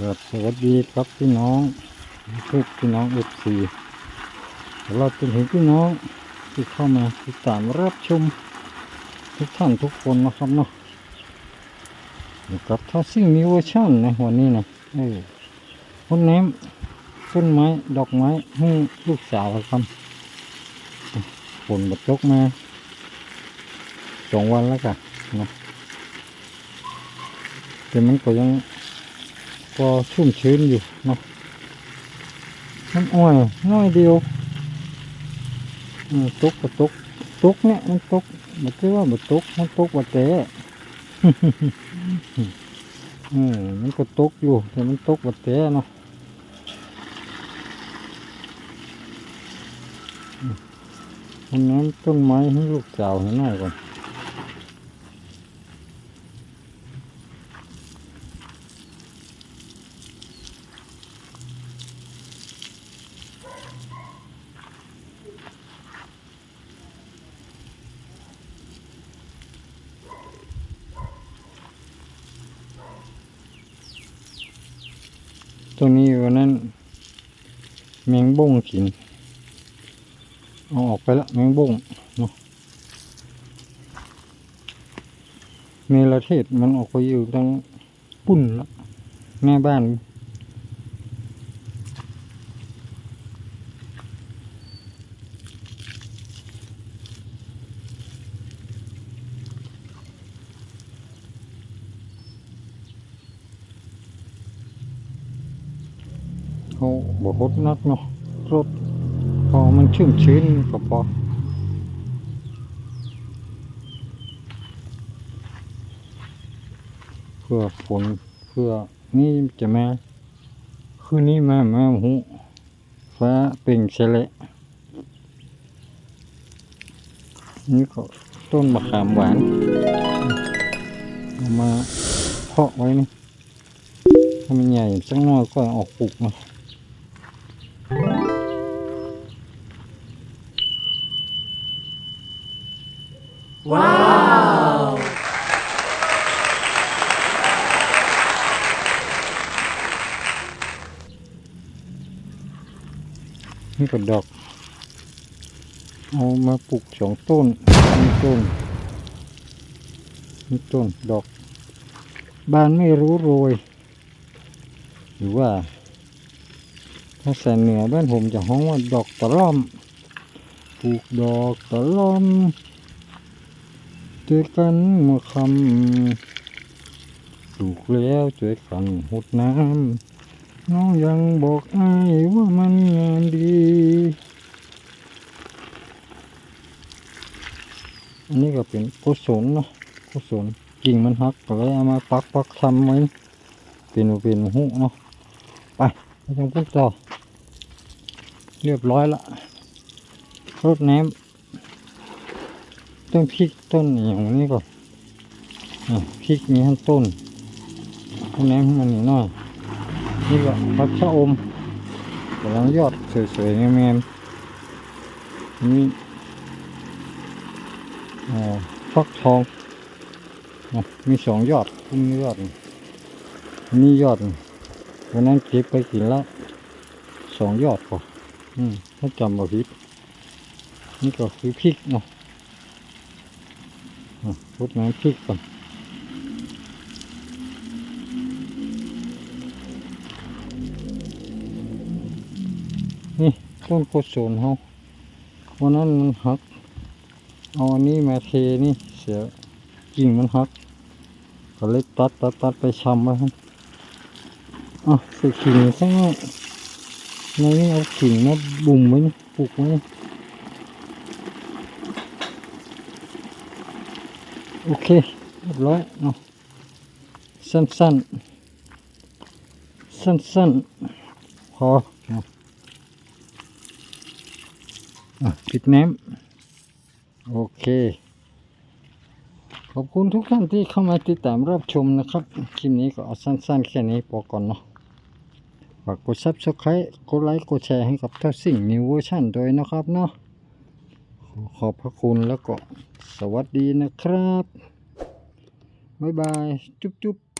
ครับสวัสดีครับพี่น้องทุกพี่น้องเอฟซีเราเป็นพี่น้องที่เข้ามาติดตามรับชมทุกท่านทุกคนนะครับเนาะกับท่าซิ่งมีเวอร์ชันในวันนี้นะเออคนแนมต้นไม้ดอกไม้ให้ลูกสาวครับฝนบัดตกมาสองวันแล้วกันนะแต่มันก็ยัง ก็ชุ่มชื้นอยู่เนาะน้ำอ้อยน้อยเดียวอืมตกก็ตกตกเนี่ยมันตกมันคือว่ามันตกมันตกว่าแต่อืมมันก็ตกอยู่แต่มันตกว่าแต่เนาะอืมวันนั้นต้นไม้ให้ลูกสาวให้หน่อยก่อน ตัวนี้วันนั้นแมงบ้งกินเอาออกไปละแมงบ้งเนาะเมลเทศมันออกไปอยู่ตั้งปุ่นละแม่บ้าน เขาบหดนักเนาะรถพอมันชุ่มชื้นก็พอเพื่อฝนเพื่อนี่จะมาคืนนี้มามาหูฟ้าเปล่งเฉละนี่ก็ต้นมะขามหวานเอามาเพาะไว้นี่ถ้ามันใหญ่สักหน่อยก็ออกปลูกเนาะนี่ก็ดอก เอามาปลูกสองต้นนี่ต้นนี่ต้นดอก บานไม่รู้โรย หรือว่า ถ้าแสนเหนือบ้านผมจะฮ้องว่าดอกตะล่อม ปลูกดอกตะล่อม เจอกันเมื่อคำปลูกแล้วช่วยกันหดน้ำน้องยังบอกอายว่ามันงามดีอันนี้ก็เป็นกุศลเนาะกุศลกิ่งมันหักก็เลยเอามาปักปักทำไว้เป็นเป็นหุเนาะไปไปทางพุทธต่อเรียบร้อยละรดน้ำ ต้นพริกต้นอย่างนี้ก่อนพริกมีทั้งต้นรดน้ำให้มันนิดหน่อย นี่ก็พักชะอมกำลังยอดสวยๆงามๆนี่อ่าฟักทองอ่มีสองยอดพุ่มนี้ยอดนี่ยอดวันนั้นเก็บไปกินแล้วสองยอดก่อนอืมถ้าจำบ่ผิดนี่ก็คือพริกเนาะ รดน้ำพริกก่อนนี่ต้นโกศลเขาวันนั้นมันหัก เอาอันนี้มาเทนี่เสียกิ่งมันหัก ก็เลยตัดตัดตัดไปชำไว้ครับอะใส่กิ่งสักหน่อยในนี้เอากิ่งมาบุ่มไว้นี่ปลูกไว้นี่ โอเคเรียบร้อยเนาะสั้นๆ สั้นๆ พอเนาะอะปิดน้ำโอเค ขอบคุณทุกท่านที่เข้ามาติดตามรับชมนะครับ คลิปนี้ก็เอาสั้นๆ แค่นี้พอก่อนเนาะฝากกด subscribe กดไลค์ กดแชร์ให้กับเท่าสิ่งนิวเวอร์ชันด้วยนะครับเนาะ ขอบพระคุณแล้วก็สวัสดีนะครับ บ๊ายบาย จุ๊บๆ